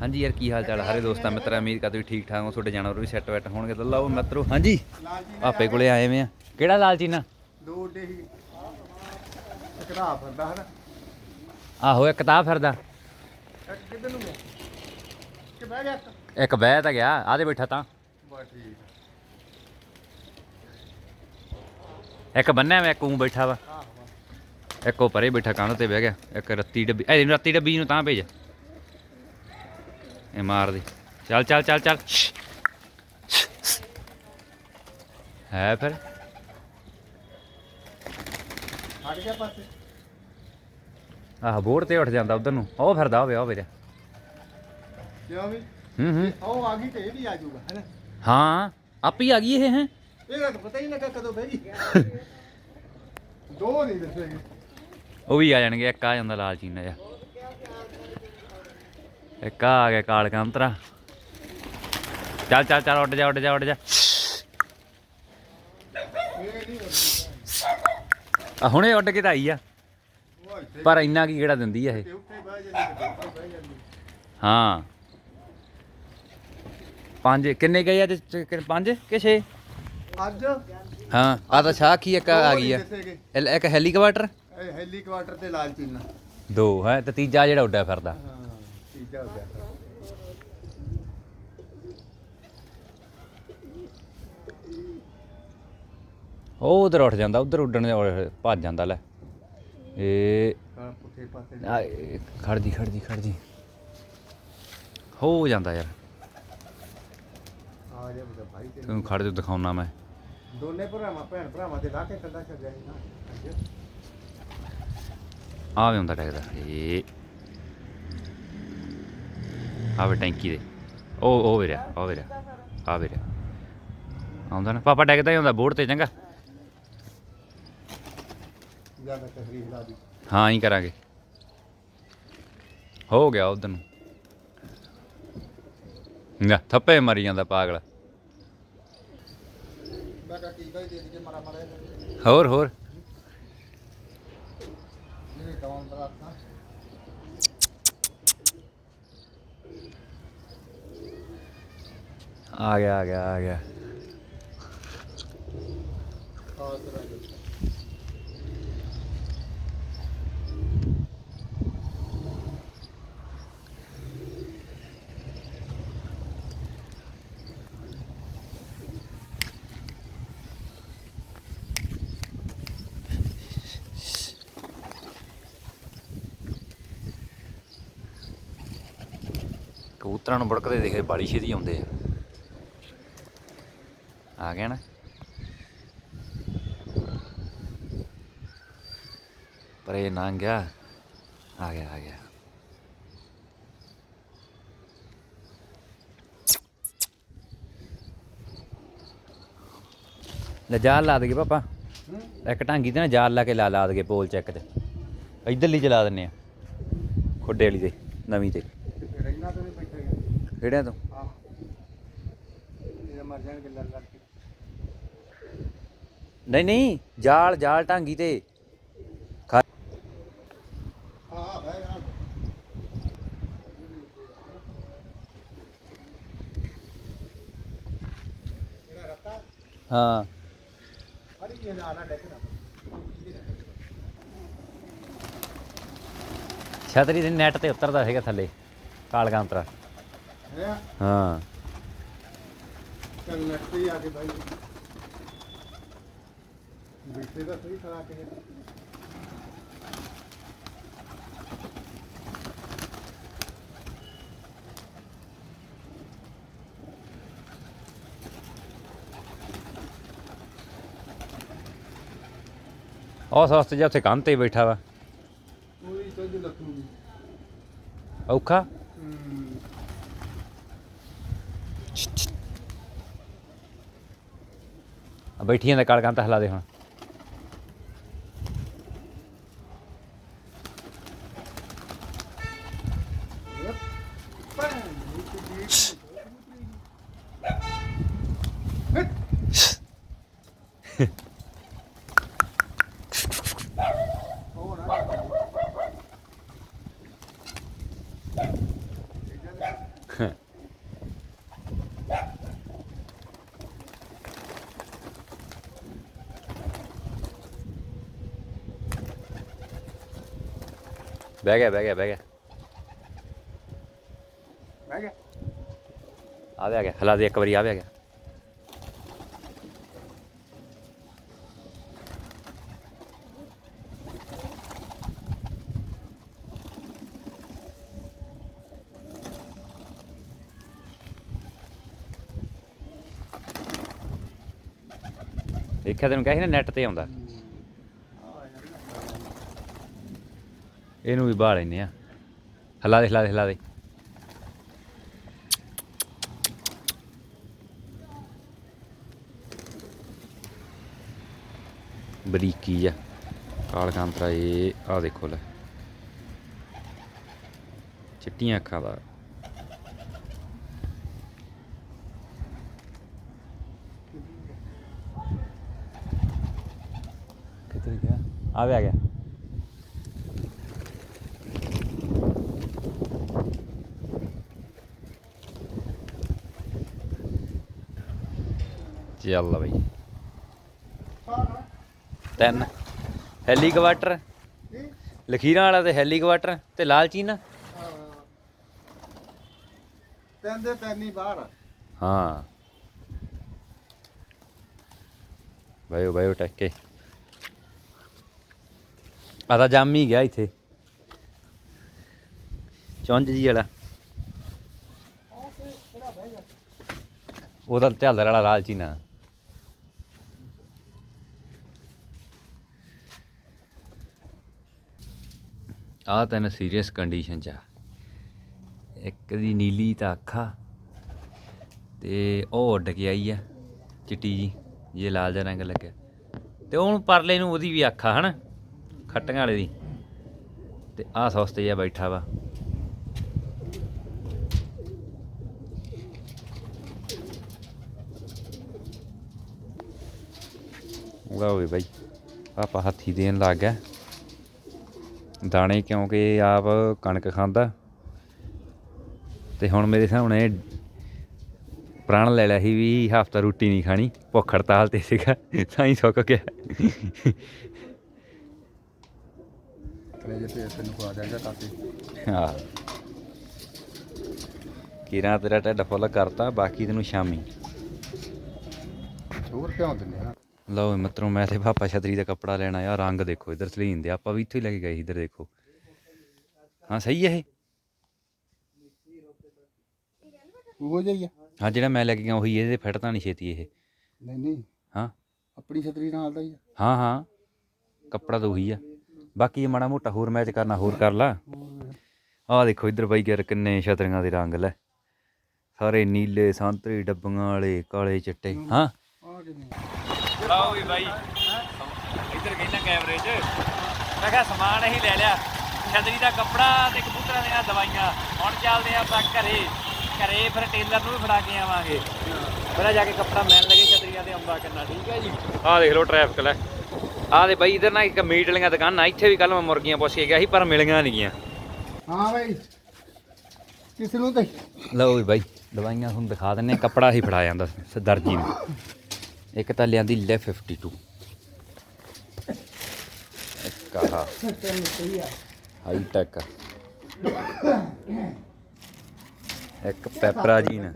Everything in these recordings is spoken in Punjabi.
ਹਾਂਜੀ ਯਾਰ ਕੀ ਹਾਲ ਚਾਲ ਸਾਰੇ ਦੋਸਤਾਂ ਮਿੱਤਰਾਂ ਉਮੀਦ ਕਰਦੇ ਵੀ ਠੀਕ ਠਾਕ ਹੋ ਤੁਹਾਡੇ ਜਾਨਵਰ ਵੀ ਸੈੱਟ ਵੈਟ ਹੋਣਗੇ। ਤਾਂ ਲਓ ਮਿੱਤਰੋ ਹਾਂਜੀ ਆਪੇ ਕੋਲੇ ਆਏ ਵੇ ਆ। ਕਿਹੜਾ ਲਾਲਚੀਨਾ ਦੋ ਡੇ ਹੀ। ਇਕਰਾ ਫਿਰਦਾ ਹਨ ਆਹੋ ਇੱਕ ਤਾਂ ਫਿਰਦਾ। ਇੱਕ ਕਿੱਧਰ ਨੂੰ ਗਿਆ? ਕਿ ਬਹਿ ਗਿਆ ਇੱਕ? ਬਹਿ ਤਾਂ ਗਿਆ ਆਦੇ ਬੈਠਾ ਤਾਂ। ਬਸ ਠੀਕ ਇੱਕ ਬੰਨਿਆ ਵੇ ਇੱਕ ਉਂ ਬੈਠਾ ਵਾ। ਆਹ। ਇੱਕ ਉਹ ਪਰੇ ਬੈਠਾ ਕੰਧ ਤੇ ਬਹਿ ਗਿਆ? ਇੱਕ ਰੱਤੀ ਡੱਬੀ ਇਹ ਰੱਤੀ ਡੱਬੀ ਨੂੰ ਤਾਂ ਭੇਜ। ਇਹ ਮਾਰ ਦੇ ਚੱਲ ਚੱਲ ਚੱਲ ਚੱਲ ਹੈ ਫਿਰ ਹਟ ਗਿਆ ਪਾਸੇ ਆਹ ਬੋਰਡ ਤੇ ਉੱਠ ਜਾਂਦਾ ਉਧਰ ਨੂੰ। ਉਹ ਫਿਰਦਾ ਹੋਵੇ ਉਹ ਵੀਰੇ। ਕਿਉਂ ਵੀ? ਹੂੰ ਹੂੰ। ਉਹ ਆ ਗਈ ਤੇ ਇਹ ਵੀ ਆ ਜਾਊਗਾ ਹੈਨਾ ਹਾਂ ਆਪ ਹੀ ਆ ਗਈ ਇਹ ਹੈ? ਇਹਦਾ ਤਾਂ ਪਤਾ ਹੀ ਨਹੀਂ ਲੱਗਾ ਕਦੋਂ ਬਹਿ ਗਈ ਦੋ ਨਹੀਂ ਦੱਸੇਗੇ। ਉਹ ਵੀ ਆ ਜਾਣਗੇ ਇੱਕ ਆ ਜਾਂਦਾ ਲਾਲ ਚੀਨਾ ਜਿਹਾ। ਇੱਕ ਆ ਗਿਆ ਕਾਲ ਕੰਤਰਾ। ਚੱਲ ਚੱਲ ਚੱਲ ਉੱਡ ਜਾ ਉੱਡ ਜਾ ਉੱਡ ਜਾ। ਆ ਹੁਣੇ ਉੱਡ ਕੇ ਤਾਂ ਆਈ ਆ। ਪਰ ਇੰਨਾ ਕੀ ਕਿਹੜਾ ਦਿੰਦੀ ਆ ਇਹ? ਹਾਂ। ਪੰਜ ਕਿੰਨੇ ਗਏ ਅੱਜ ਕਿ- ਪੰਜ ਕਿ 6 ਅੱਜ। ਹਾਂ ਆ ਤਾਂ ਸ਼ਾਖੀ ਇੱਕ ਆ ਗਈ ਆ। ਇੱਕ ਹੈਲੀਕਾਪਟਰ? ਹੈਲੀਕਾਪਟਰ ਤੇ ਲਾਲ ਚੀਨਾ ਦੋ ਹੈ ਤੇ ਤੀਜਾ ਜਿਹੜਾ ਉੱਡਿਆ ਫਿਰਦਾ। ਉਹ ਉਧਰ ਉੱਠ ਜਾਂਦਾ ਉਧਰ ਉੱਡਣ ਦੇ ਉਹ ਭੱਜ ਜਾਂਦਾ ਲੈ। ਇਹ ਹਾਂ ਪੁੱਠੇ ਪਾਸੇ। ਆ, ਇਹ ਖੜ ਜੀ ਖੜ ਜੀ ਖੜ ਜੀ। ਹੋ ਜਾਂਦਾ ਯਾਰ। ਆ ਜਾ ਬਤਾ ਭਾਈ ਤੇ ਤੈਨੂੰ ਖੜ ਜਾ ਦਿਖਾਉਣਾ ਮੈਂ। ਦੋਨੇ ਭਰਾਵਾਂ ਭੈਣ ਭਰਾਵਾਂ ਤੇ ਲਾ ਕੇ ਕੱਢਾ ਛੱਡਿਆ ਸੀ ਨਾ। ਅੱਜ। ਆ ਵੀ ਹੁੰਦਾ ਟੈਕਦਾ ਇਹ ਆਵੇ ਟੈਂਕੀ ਦੇ ਉਹ ਉਹ ਵੀਰਿਆ ਉਹ ਵੀਰਿਆ ਆ ਵੀਰਿਆ ਆਉਂਦਾ ਨਾ ਪਾਪਾ ਡੈਗਦਾ ਹੀ ਹੁੰਦਾ ਬੋਰਡ ਤੇ ਚੰਗਾ ਜ਼ਿਆਦਾ ਤਕਲੀਫ ਲਾ ਦੀ ਹਾਂ ਹੀ ਕਰਾਂਗੇ ਹੋ ਗਿਆ ਉਧਰ ਨੂੰ ਨਾ ਥੱਪੇ ਮਰੀ ਜਾਂਦਾ ਪਾਗਲ ਹੋਰ ਹੋਰ ਆ ਗਿਆ ਆ ਗਿਆ ਆ ਗਿਆ। ਕਬੂਤਰਾਂ ਨੂੰ ਬੜਕਦੇ ਦੇਖੇ ਬਾੜੀ ਛੇਤੀ ਆਉਂਦੇ ਆ। ਆ ਗਿਆ ਨਾ। ਪਰ ਇਹ ਲੰਘ ਗਿਆ। ਆ ਗਿਆ ਆ ਗਿਆ। ਲੈ ਜਾਲ ਲਾ ਦੇਗੇ ਪਾਪਾ। ਇੱਕ ਢਾਂਗੀ ਤੇ ਨਾ ਜਾਲ ਲਾ ਕੇ ਲਾ ਲਾ ਦੇਗੇ ਪੋਲ ਚੈੱਕ ਤੇ। ਇਧਰਲੀ ਚਲਾ ਦਿੰਨੇ ਆ। ਖੁੱਡੇ ਵਾਲੀ ਤੇ ਨਵੀਂ ਤੇ। ਰਹਿਣਾ ਕਿਹੜਿਆਂ ਤੋਂ? ਆ ਇਹ ਮਰ ਜਾਣਗੇ ਲੜ ਲੜ ਕੇ। ਨਹੀਂ ਨਹੀਂ ਜਾਲ ਜਾਲ ਢਾਂਗੀ ਤੇ। ਹਾਂ। ਭਾਈ ਆ ਇਹਦਾ ਰੱਤਾ ਹਾਂ ਅਰੇ ਇਹ ਨਾ ਨਾ ਡੈਕ ਨਾ ਛਤਰੀ ਦੇ ਨੈਟ ਤੇ ਉਤਰਦਾ ਹੈਗਾ ਥੱਲੇ ਕਾਲਗਾਂਤਰਾ ਹੈ? ਹਾਂ। ਚੱਲ ਨੈਟ ਤੇ ਆ ਕੇ ਭਾਈ ਬਿੱਟੇ ਦਾ ਸਹੀ ਖੜਾ ਕੇ। ਉਹ ਸਸਤੇ ਜਿਹਾ ਉੱਥੇ ਕੰਧ ਤੇ ਬੈਠਾ ਵਾ। ਪੂਰੀ ਚੱਜ ਲੱਖੂਗੀ ਔਖਾ? ਹੂੰ। ਆ ਬੈਠੀ ਜਾਂਦਾ ਕਾਲਗਾਂਤਾ ਹਿਲਾ ਦੇ ਹੁਣ। ਬਹਿ ਗਿਆ ਬਹਿ ਗਿਆ ਬਹਿ ਗਿਆ। ਬਹਿ ਗਿਆ। ਆ ਗਿਆ। ਹਲਾ ਦੇ ਇੱਕ ਵਾਰੀ ਆ ਗਿਆ। ਦੇਖਿਆ ਤੈਨੂੰ ਕਹੀ ਨਾ ਨੈਟ ਤੇ ਆਉਂਦਾ। ਇਹਨੂੰ ਵੀ ਬਾਹ ਲੈਨੇ ਆ। ਹਲਾ ਦੇ ਹਲਾ ਦੇ ਹਲਾ ਦੇ। ਬਰੀਕੀ ਆ। ਕਾਲ ਕਾਂਤਰਾ ਇਹ ਆ ਦੇਖੋ ਲੈ। ਚਿੱਟੀਆਂ ਅੱਖਾਂ ਦਾ। ਕਿੱਥੇ ਗਿਆ? ਆ ਵੀ ਆ ਗਿਆ। ਚੱਲ ਬਈ ਤਿੰਨ। ਹੈਲੀਕਾਪਟਰ। ਲਖੀਰਾਂ ਵਾਲਾ ਤੇ ਹੈਲੀਕਾਪਟਰ ਤੇ ਲਾਲ ਚੀਨਾ ਤਿੰਨ ਦੇ ਤਿੰਨ ਹੀ ਬਾਹਰ। ਹਾਂ। ਬਾਇਓ ਬਾਇਓ ਟੱਕੇ। ਆ ਤਾਂ ਜੰਮ ਹੀ ਗਿਆ ਇੱਥੇ। ਚੁੰਝ ਜੀ ਵਾਲਾ। ਉਹਦਾ ਝਾਲਰ ਵਾਲਾ ਲਾਲ ਚੀਨਾ ਆ ਤਾਂ ਸੀਰੀਅਸ ਕੰਡੀਸ਼ਨ ਚ ਆ। ਇੱਕ ਦੀ ਨੀਲੀ ਤਾਂ ਅੱਖਾਂ ਤੇ ਉਹ ਉੱਡ ਕੇ ਆਈ ਆ ਚਿੱਟੀ ਜੀ ਜੇ ਲਾਲ ਜਿਹਾ ਰੰਗ ਲੱਗਿਆ। ਤੇ ਉਹਨੂੰ ਪਰਲੇ ਨੂੰ ਉਹਦੀ ਵੀ ਅੱਖ ਆ, ਹਨਾ? ਖੱਟੀਆਂ ਵਾਲੇ ਦੀ। ਤੇ ਆਹ ਸਸਤੇ ਜਿਹਾ ਬੈਠਾ ਵਾ। ਲਓ ਵੀ ਬਾਈ ਪਾਪਾ ਹੱਥੀ ਦੇਣ ਲੱਗ ਗਿਆ ਦਾਣੇ ਕਿਉਂਕਿ ਆਪ ਕਣਕ ਖਾਂਦਾ। ਤੇ ਹੁਣ ਮੇਰੇ ਸਾਹਮਣੇ ਪ੍ਰਾਣ ਲੈ ਲਿਆ ਸੀ ਵੀ ਹਫਤਾ ਰੋਟੀ ਨਹੀਂ ਖਾਣੀ ਭੁੱਖ ਹੜਤਾਲ ਤੇ ਸੀਗਾ ਤਾਂ ਹੀ ਸੁੱਕ ਗਿਆ। ਤੇ ਤੈਨੂੰ ਖਵਾ ਦਿਆਂਗਾ ਕਾਫੀ। ਹਾਂ। ਕਿਰਾਂ ਤੇਰਾ ਢਿੱਡ ਫੁੱਲ ਕਰਤਾ ਬਾਕੀ ਤੈਨੂੰ ਸ਼ਾਮੀ। ਹੋਰ ਕਿਉਂ ਦਿੰਦੇ ਆ? ਲਓ ਮਿੱਤਰੋ ਮੈਂ ਤੇ ਪਾਪਾ ਛਤਰੀ ਦਾ ਕੱਪੜਾ ਲੈਣਾ ਆ ਰੰਗ ਦੇਖੋ ਇਧਰ ਸਲੀਨ ਦੇ ਆਪਾਂ ਵੀ ਇੱਥੇ ਹੀ ਲੈ ਕੇ ਗਏ ਇਧਰ ਦੇਖੋ। ਹਾਂ ਸਹੀ ਹੈ ਇਹ? ਉਹ ਜਿਹਾ ਹੀ ਜਿਹੜਾ ਮੈਂ ਲੈ ਕੇ ਗਿਆ ਉਹੀ ਇਹਦੇ ਫਿੱਟ ਤਾਂ ਨਹੀਂ ਛੇਤੀ ਇਹ। ਨਹੀਂ ਨਹੀਂ। ਹਾਂ। ਆਪਣੀ ਛਤਰੀ ਨਾਲ ਦਾ ਹੀ ਹਾਂ ਹਾਂ। ਕੱਪੜਾ ਤਾਂ ਉਹੀ ਆ। ਬਾਕੀ ਇਹ ਮਾੜਾ ਮੋਟਾ ਹੋਰ ਮੈਚ ਕਰਨਾ ਹੋਰ ਕਰ ਲਾ। ਆਹ ਦੇਖੋ ਇੱਧਰ ਬਾਈ ਯਾਰ ਕਿੰਨੇ ਛਤਰੀਆਂ ਦੇ ਰੰਗ ਲੈ। ਸਾਰੇ ਨੀਲੇ ਸੰਤਰੀ ਡੱਬੀਆਂ ਵਾਲੇ ਕਾਲੇ ਚਿੱਟੇ ਹਾਂ। ਆ ਕਿਵੇਂ ਲਓ ਵੀ ਬਾਈ। ਇੱਧਰ ਕਹਿੰਦਾ ਕੈਮਰੇ 'ਚ। ਮੈਂ ਕਿਹਾ ਸਮਾਨ ਅਸੀਂ ਲੈ ਲਿਆ। ਛਤਰੀ ਦਾ ਕੱਪੜਾ ਤੇ ਕਬੂਤਰਾਂ ਦੀਆਂ ਦਵਾਈਆਂ। ਹੁਣ ਚੱਲਦੇ ਆ ਆਪਾਂ ਘਰੇ। ਘਰੇ ਫਿਰ ਟੇਲਰ ਨੂੰ ਵੀ ਫੜਾ ਕੇ ਆਵਾਂਗੇ। ਪਹਿਲਾਂ ਜਾ ਕੇ ਕੱਪੜਾ ਮਿਲਣ ਲੱਗੇ ਛਤਰੀਆਂ ਦੇ ਅੰਬਾ ਕਰਨਾ ਠੀਕ ਹੈ ਜੀ? ਆਹ ਦੇਖ ਲਓ ਟ੍ਰੈਫਿਕ ਲੈ। ਆਹ ਦੇ ਬਾਈ ਇਧਰ ਨਾ ਇੱਕ ਮੀਟ ਵਾਲੀਆਂ ਦੁਕਾਨਾਂ ਇੱਥੇ ਵੀ ਕੱਲ ਮੈਂ ਮੁਰਗੀਆਂ ਪੁੱਛ ਕੇ ਗਿਆ ਸੀ ਪਰ ਮਿਲੀਆਂ ਨਹੀਂ ਗੀਆਂ ਹਾਂ ਬਾਈ। ਕਿਸ ਨੂੰ ਤੇ? ਲਓ ਵੀ ਬਾਈ ਦਵਾਈਆਂ ਤੁਹਾਨੂੰ ਦਿਖਾ ਦਿੰਨੇ ਕੱਪੜਾ ਹੀ ਫੜਾ ਜਾਂਦਾ ਸ- ਦਰਜੀ ਨੂੰ। ਇੱਕ ਤਾਂ ਲਿਆਂਦੀ ਲੈ 52 ਇੱਕ ਆਹ ਹਾਈ ਟੈਕ ਇੱਕ ਪੈਪਰਾ ਜੀ ਨਾ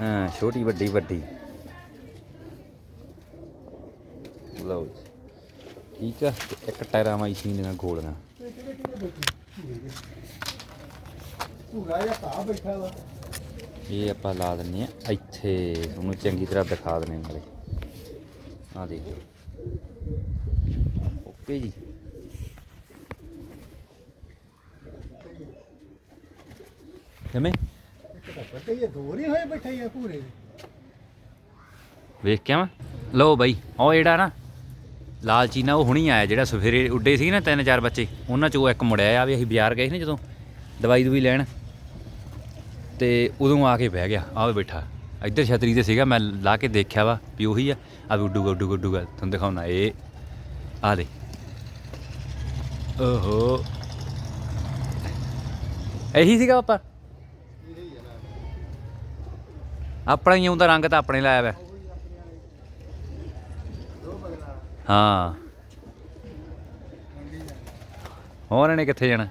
ਹਾਂ ਛੋਟੀ, ਵੱਡੀ ਵੱਡੀ। ਲਓ ਠੀਕ ਆ ਇੱਕ ਟਾਇਰਾਂ ਵਾਲੀ ਮਸ਼ੀਨ ਦੀਆਂ ਗੋਲੀਆਂ ਪੂਰਾ ਜਿਹਾ ਭਾ ਬੈਠਾ ਵਾ। ਇਹ ਆਪਾਂ ਲਾ ਦਿੰਨੇ ਆ ਇੱਥੇ ਤੁਹਾਨੂੰ ਚੰਗੀ ਤਰ੍ਹਾਂ ਦਿਖਾ ਦਿੰਨੇ ਨਾਲੇ। ਆ ਦੇਖੋ ਓਕੇ ਜੀ। ਕਿਵੇਂ ਇਹ ਦੋ ਨਹੀਂ ਹੋਏ ਬੈਠੇ ਆ ਪੂਰੇ ਵੇਖ ਕੇ ਆਵਾਂ। ਲਓ ਬਾਈ ਉਹ ਜਿਹੜਾ ਨਾ, ਲਾਲ ਚੀਨਾ ਉਹ ਹੁਣੀ ਆਇਆ, ਜਿਹੜਾ ਸਵੇਰੇ ਉੱਡੇ ਸੀ ਨਾ ਤਿੰਨ ਚਾਰ ਬੱਚੇ। ਉਹਨਾਂ ਚੋਂ ਇੱਕ ਮੁੜਿਆ ਆ ਵੀ ਅਸੀਂ ਬਾਜ਼ਾਰ ਗਏ ਸੀ ਨਾ ਜਦੋਂ। ਦਵਾਈ ਦਵਾਈ ਲੈਣ। ਤੇ ਉਦੋਂ ਆ ਕੇ ਬਹਿ ਗਿਆ। ਆਹ ਬੈਠਾ। ਇੱਧਰ ਛਤਰੀ ਤੇ ਸੀਗਾ, ਮੈਂ ਲਾ ਕੇ ਦੇਖਿਆ ਵਾ ਵੀ ਉਹੀ ਆ। ਆ ਵੀ ਉੱਡੂਗਾ ਉੱਡੂਗਾ ਉੱਡੂਗਾ। ਤੁਹਾਨੂੰ ਦਿਖਾਉਣਾ। ਇਹ ਆ ਦੇ ਓਹੋ। ਇਹੀ ਸੀਗਾ ਪਾਪਾ? ਇਹ ਹੀ ਆਪਣਾ ਹੀ ਆਉਂਦਾ ਰੰਗ ਤਾਂ ਆਪਣੇ ਲਾਇਆ ਵਾ ਹਾਂ। ਮੰਡੀ ਹੋਰ ਇਹਨੇ ਕਿੱਥੇ ਜਾਣਾ?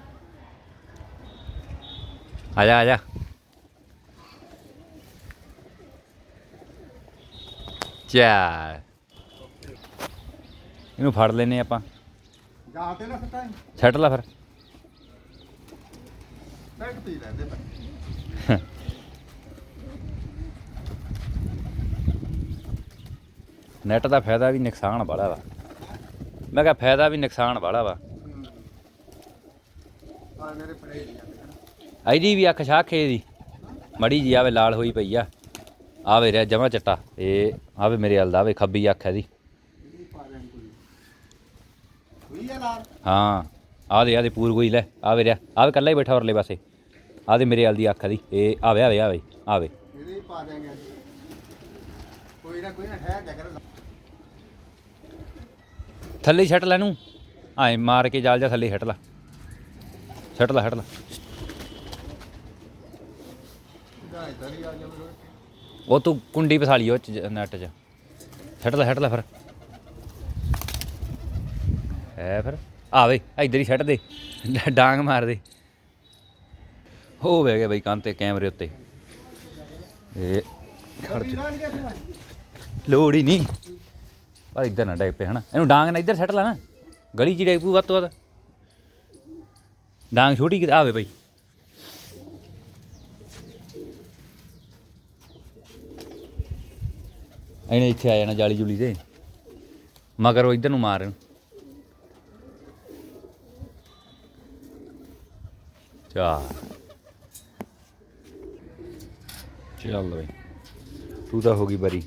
ਆ ਜਾ ਆ ਜਾ। ਚਾ ਇਹਨੂੰ ਫੜ ਲੈਨੇ ਆਪਾਂ। ਜਾ ਤੇ ਨਾ ਸਟਾਈ ਛੱਡ ਲਾ ਫਿਰ। ਬੈਠ ਪੀ ਲੈਂਦੇ ਪਰ। ਨੈਟ ਦਾ ਫਾਇਦਾ ਵੀ ਨੁਕਸਾਨ ਵਾਲਾ ਵਾ। ਮੈਂ ਕਿਹਾ ਫਾਇਦਾ ਵੀ ਨੁਕਸਾਨ ਵਾਲਾ ਵਾ। ਆ ਮੇਰੇ ਫੜੇ ਨਹੀਂ ਜਾਂਦੇ ਇਹਦੀ ਵੀ ਅੱਖ ਸ਼ਾਖੇ ਦੀ ਮੜੀ ਜੀ ਆਵੇ ਲਾਲ ਹੋਈ ਪਈ ਆ। ਆਵੇ ਰਿਹਾ ਜਮਾ ਚਟਾ। ਇਹ ਆਵੇ ਮੇਰੇ ਹਲ ਦਾ ਆਵੇ ਖੱਬੀ ਅੱਖ ਇਹਦੀ। ਇਹ ਹਾਂ ਆ ਦੇ ਆ ਦੇ ਪੂਰ ਕੋਈ ਲੈ ਆਵੇ ਰਿਆ ਆਵੇ ਕੱਲਾ ਹੀ ਬੈਠਾ ਉਰਲੇ ਪਾਸੇ। ਆ ਦੇ ਮੇਰੇ ਹਲ ਦੀ ਅੱਖ ਦੀ ਇਹ ਆਵੇ ਆਵੇ ਆਵੇ ਆਵੇ ਥੱਲੇ ਹੀ ਛੱਟ ਲੈ ਨੂੰ ਆਏ ਮਾਰ ਕੇ ਜਾਲ ਜਾ ਥੱਲੇ ਛੱਟ ਲਾ। ਛੱਟ ਲਾ ਛੱਟ ਲਾ। ਉਹ ਤੂੰ ਕੁੰਡੀ ਪਸਾਲੀ ਉਹ ਚ ਨੈਟ 'ਚ। ਛੱਡ ਲੈ ਛੱਡ ਲੈ ਫਿਰ। ਹੈ ਫਿਰ। ਆਵੇ ਇੱਧਰ ਹੀ ਛੱਟ ਦੇ। ਡਾਂਗ ਮਾਰ ਦੇ। ਹੋ ਵੇ ਗਿਆ ਬਈ ਕੰਨ ਤੇ ਕੈਮਰੇ ਉੱਤੇ। ਇਹ ਖੜ ਜਾ। ਲੋੜ ਹੀ ਨਹੀਂ। ਪਰ ਇੱਧਰ ਨਾ ਡੈਗ ਪੇ ਹਨਾ। ਇਹਨੂੰ ਡਾਂਗ ਨਾ ਇੱਧਰ ਛੱਟ ਲੈ ਨਾ। ਗਲੀ 'ਚ ਹੀ ਡੈਗ ਪੂ ਵੱਧ ਤੋਂ ਵੱਧ। ਡਾਂਗ ਛੋਟੀ ਕਿ ਆਵੇ ਬਈ। ਇਹਨੇ ਇੱਥੇ ਆ ਜਾਣਾ ਜਾਲੀ ਜੁਲੀ ਤੇ। ਮਗਰ ਉਹ ਇੱਧਰ ਨੂੰ ਮਾਰਨ ਇਹਨੂੰ ਚਾ ਚੱਲ ਬਈ। ਤੂੰ ਤਾਂ ਹੋ ਗਈ ਬਰੀ।